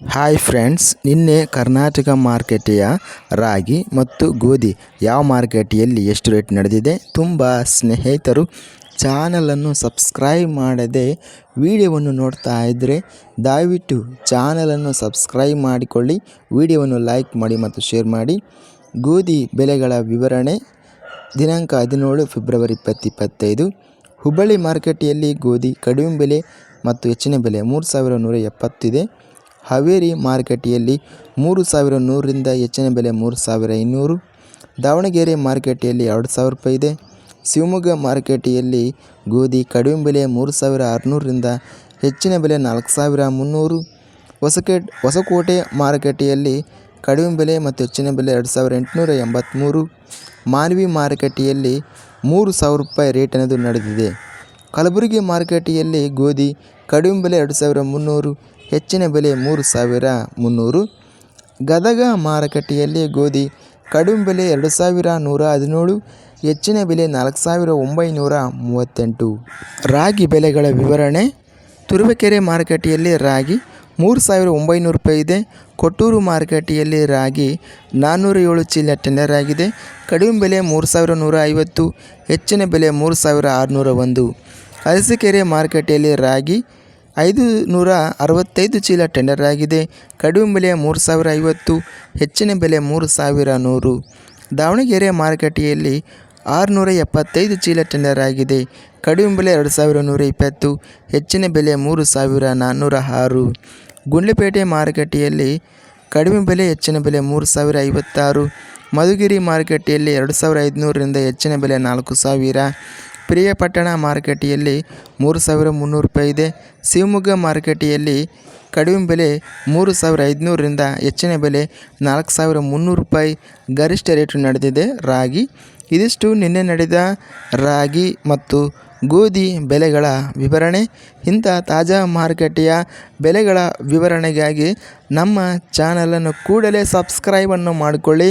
Hi friends ನಿನ್ನೆ ಕರ್ನಾಟಕ ಮಾರ್ಕೆಟೆಯ ರಾಗಿ ಮತ್ತು ಗೋಧಿ ಯಾವ ಮಾರ್ಕೆಟಿಯಲ್ಲಿ ಎಷ್ಟು ರೇಟ್ ನಡೆದಿದೆ ತುಂಬ ಸ್ನೇಹಿತರು ಚಾನಲನ್ನು ಸಬ್ಸ್ಕ್ರೈಬ್ ಮಾಡದೆ ವಿಡಿಯೋವನ್ನು ನೋಡ್ತಾ ಇದ್ದರೆ ದಯವಿಟ್ಟು ಚಾನಲನ್ನು ಸಬ್ಸ್ಕ್ರೈಬ್ ಮಾಡಿಕೊಳ್ಳಿ, ವಿಡಿಯೋವನ್ನು ಲೈಕ್ ಮಾಡಿ ಮತ್ತು ಶೇರ್ ಮಾಡಿ. ಗೋಧಿ ಬೆಲೆಗಳ ವಿವರಣೆ ದಿನಾಂಕ ಹದಿನೇಳು ಫೆಬ್ರವರಿ ಇಪ್ಪತ್ತು ಇಪ್ಪತ್ತೈದು. ಹುಬ್ಬಳ್ಳಿ ಮಾರ್ಕೆಟಿಯಲ್ಲಿ ಗೋಧಿ ಕಡಿಮೆ ಬೆಲೆ ಮತ್ತು ಹೆಚ್ಚಿನ ಬೆಲೆ ಮೂರು ಸಾವಿರ ನೂರ ಎಪ್ಪತ್ತಿದೆ ಹಾವೇರಿ ಮಾರುಕಟ್ಟೆಯಲ್ಲಿ ಮೂರು ಸಾವಿರ ನೂರರಿಂದ ಹೆಚ್ಚಿನ ಬೆಲೆ ಮೂರು ಸಾವಿರ ಇನ್ನೂರು ದಾವಣಗೆರೆ ಮಾರುಕಟ್ಟೆಯಲ್ಲಿ ಎರಡು ಸಾವಿರ ರೂಪಾಯಿ ಇದೆ. ಶಿವಮೊಗ್ಗ ಮಾರುಕಟ್ಟೆಯಲ್ಲಿ ಗೋಧಿ ಕಡಿಮೆ ಬೆಲೆ ಮೂರು ಸಾವಿರ ಆರುನೂರರಿಂದ ಹೆಚ್ಚಿನ ಬೆಲೆ ನಾಲ್ಕು ಸಾವಿರ ಮುನ್ನೂರು. ಹೊಸಕೇಟ್, ಹೊಸಕೋಟೆ ಮಾರುಕಟ್ಟೆಯಲ್ಲಿ ಕಡಿಮೆ ಬೆಲೆ ಮತ್ತು ಹೆಚ್ಚಿನ ಬೆಲೆ ಎರಡು ಸಾವಿರ ಎಂಟುನೂರ ಎಂಬತ್ತ್ಮೂರು ಮಾನವಿ ಮಾರುಕಟ್ಟೆಯಲ್ಲಿ ಮೂರು ಸಾವಿರ ರೂಪಾಯಿ ರೇಟ್ ಅನ್ನೋದು ನಡೆದಿದೆ. ಕಲಬುರಗಿ ಮಾರುಕಟ್ಟೆಯಲ್ಲಿ ಗೋಧಿ ಕಡಿಮೆ ಬೆಲೆ ಎರಡು ಸಾವಿರ ಮುನ್ನೂರು, ಹೆಚ್ಚಿನ ಬೆಲೆ ಮೂರು ಸಾವಿರ ಮುನ್ನೂರು. ಗದಗ ಮಾರುಕಟ್ಟೆಯಲ್ಲಿ ಗೋಧಿ ಕಡಿಮೆ ಬೆಲೆ ಎರಡು ಸಾವಿರ ನೂರ ಹದಿನೇಳು, ಹೆಚ್ಚಿನ ಬೆಲೆ ನಾಲ್ಕು ಸಾವಿರ ಒಂಬೈನೂರ ಮೂವತ್ತೆಂಟು. ರಾಗಿ ಬೆಲೆಗಳ ವಿವರಣೆ. ತುರುವೇಕೆರೆ ಮಾರುಕಟ್ಟೆಯಲ್ಲಿ ರಾಗಿ ಮೂರು ಸಾವಿರ ಒಂಬೈನೂರು ರೂಪಾಯಿ ಇದೆ. ಕೊಟ್ಟೂರು ಮಾರುಕಟ್ಟೆಯಲ್ಲಿ ರಾಗಿ ನಾನ್ನೂರ ಏಳು ಚೀಲ ಟೆಂಡರ್ ಆಗಿದೆ. ಕಡಿಮೆ ಬೆಲೆ ಮೂರು ಸಾವಿರ ನೂರ ಐವತ್ತು, ಹೆಚ್ಚಿನ ಬೆಲೆ ಮೂರು ಸಾವಿರ ಆರುನೂರ ಒಂದು. ಅರಸೀಕೆರೆ ಮಾರುಕಟ್ಟೆಯಲ್ಲಿ ರಾಗಿ ಐದು ನೂರ ಅರವತ್ತೈದು ಚೀಲ ಟೆಂಡರ್ ಆಗಿದೆ. ಕಡಿಮೆ ಬೆಲೆ ಮೂರು ಸಾವಿರ ಐವತ್ತು, ಹೆಚ್ಚಿನ ಬೆಲೆ ಮೂರು ಸಾವಿರ ನೂರು. ದಾವಣಗೆರೆ ಮಾರುಕಟ್ಟೆಯಲ್ಲಿ ಆರುನೂರ ಎಪ್ಪತ್ತೈದು ಚೀಲ ಟೆಂಡರ್ ಆಗಿದೆ. ಕಡಿಮೆ ಬೆಲೆ ಎರಡು ಸಾವಿರ ನೂರ ಇಪ್ಪತ್ತು ಹೆಚ್ಚಿನ ಬೆಲೆ ಮೂರು ಸಾವಿರ ನಾನ್ನೂರ ಆರು ಗುಂಡ್ಲಪೇಟೆ ಮಾರುಕಟ್ಟೆಯಲ್ಲಿ ಕಡಿಮೆ ಬೆಲೆ, ಹೆಚ್ಚಿನ ಬೆಲೆ ಮೂರು ಸಾವಿರ ಐವತ್ತಾರು. ಮಧುಗಿರಿ ಮಾರುಕಟ್ಟೆಯಲ್ಲಿ ಎರಡು ಸಾವಿರ ಐದುನೂರರಿಂದ ಹೆಚ್ಚಿನ ಬೆಲೆ ನಾಲ್ಕು ಸಾವಿರ. ಪ್ರಿಯಪಟ್ಟಣ ಮಾರುಕಟ್ಟೆಯಲ್ಲಿ ಮೂರು ಸಾವಿರ ಮುನ್ನೂರು ರೂಪಾಯಿ ಇದೆ. ಶಿವಮೊಗ್ಗ ಮಾರುಕಟ್ಟೆಯಲ್ಲಿ ಕಡಿಮೆ ಬೆಲೆ ಮೂರು ಸಾವಿರ ಐದುನೂರರಿಂದ ಹೆಚ್ಚಿನ ಬೆಲೆ ನಾಲ್ಕು ಸಾವಿರ ಮುನ್ನೂರು ರೂಪಾಯಿ ಗರಿಷ್ಠ ರೇಟು ನಡೆದಿದೆ. ರಾಗಿ, ಇದಿಷ್ಟು ನಿನ್ನೆ ನಡೆದ ರಾಗಿ ಮತ್ತು ಗೋಧಿ ಬೆಲೆಗಳ ವಿವರಣೆ. ಇಂಥ ತಾಜಾ ಮಾರುಕಟ್ಟೆಯ ಬೆಲೆಗಳ ವಿವರಣೆಗಾಗಿ ನಮ್ಮ ಚಾನಲನ್ನು ಕೂಡಲೇ ಸಬ್ಸ್ಕ್ರೈಬನ್ನು ಮಾಡಿಕೊಳ್ಳಿ.